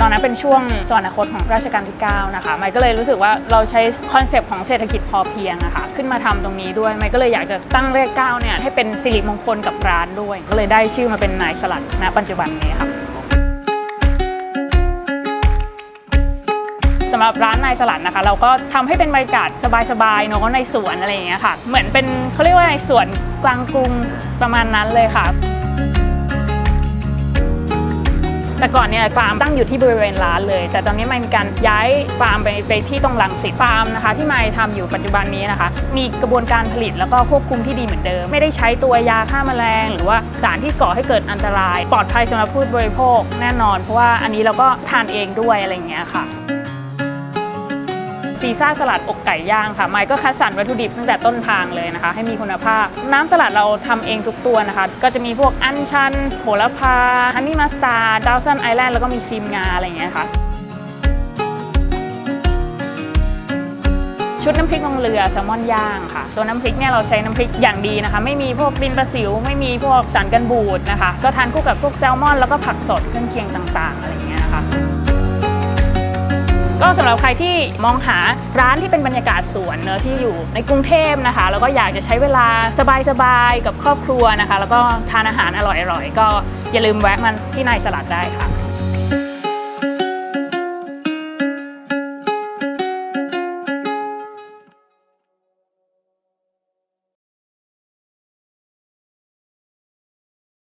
ตอนนั้นเป็นช่วงสวรรคตของรัชกาลที่ 9 นะคะไมค์ก็เลยรู้สึกว่าเราใช้คอนเซปต์ของเศรษฐกิจพอเพียงอะค่ะขึ้นมาทำตรงนี้ด้วยไมค์ก็เลยอยากจะตั้งเลข9เนี่ยให้เป็นสิริมงคลกับร้านด้วย ก็เลยได้ชื่อมาเป็นนายสลัดณปัจจุบันนี้ค่ะสำหรับร้านนายสลัดนะคะ เราก็ทำให้เป็นบรรยากาศสบายๆเนอะในสวนอะไรอย่างเงี้ยค่ะ เหมือนเป็นเขาเรียกว่าในสวนกลางกรุงประมาณนั้นเลยค่ะ แต่ก่อนเนี่ยฟาร์มตั้งอยู่ที่บริเวณร้านเลย แต่ตอนนี้ไม่มีการย้ายฟาร์มไปไปที่ตรงลังสิตฟาร์มนะคะ ที่ไม่ทำอยู่ปัจจุบันนี้นะคะ มีกระบวนการผลิตแล้วก็ควบคุมที่ดีเหมือนเดิม ไม่ได้ใช้ตัวยาฆ่าแมลง หรือว่าสารที่ก่อให้เกิดอันตราย ปลอดภัยสำหรับผู้บริโภคแน่นอน เพราะว่าอันนี้เราก็ทานเองด้วยอะไรอย่างเงี้ยค่ะ ซีซ่าสลัดอกไก่ย่างค่ะไมค์ก็คัดสรรวัตถุดิบตั้งแต่ต้นทางเลยนะคะ ให้มีคุณภาพ น้ำสลัดเราทำเองทุกตัวนะคะ ก็จะมีพวกอัญชันโหระพาฮันนี่มัสตาร์ดาวซันไอแลนด์แล้วก็มีครีมงาอะไรอย่างเงี้ยค่ะชุดน้ำพริกลงเรือแซลมอนย่างค่ะ ตัวน้ำพริกเนี่ยเราใช้น้ำพริกอย่างดีนะคะ ไม่มีพวกดินประสิว ไม่มีพวกสารกันบูดนะคะ ก็ทานคู่กับพวกแซลมอน แล้วก็ผักสดเครื่องเคียงต่างๆ อะไรอย่างเงี้ยนะคะ ก็สำหรับใครที่มองหาร้านที่เป็นบรรยากาศสวนเนอะที่อยู่ในกรุงเทพนะคะ แล้วก็อยากจะใช้เวลาสบายๆกับครอบครัวนะคะ แล้วก็ทานอาหารอร่อยๆก็อย่าลืมแวะมันที่นายสลัดได้ค่ะ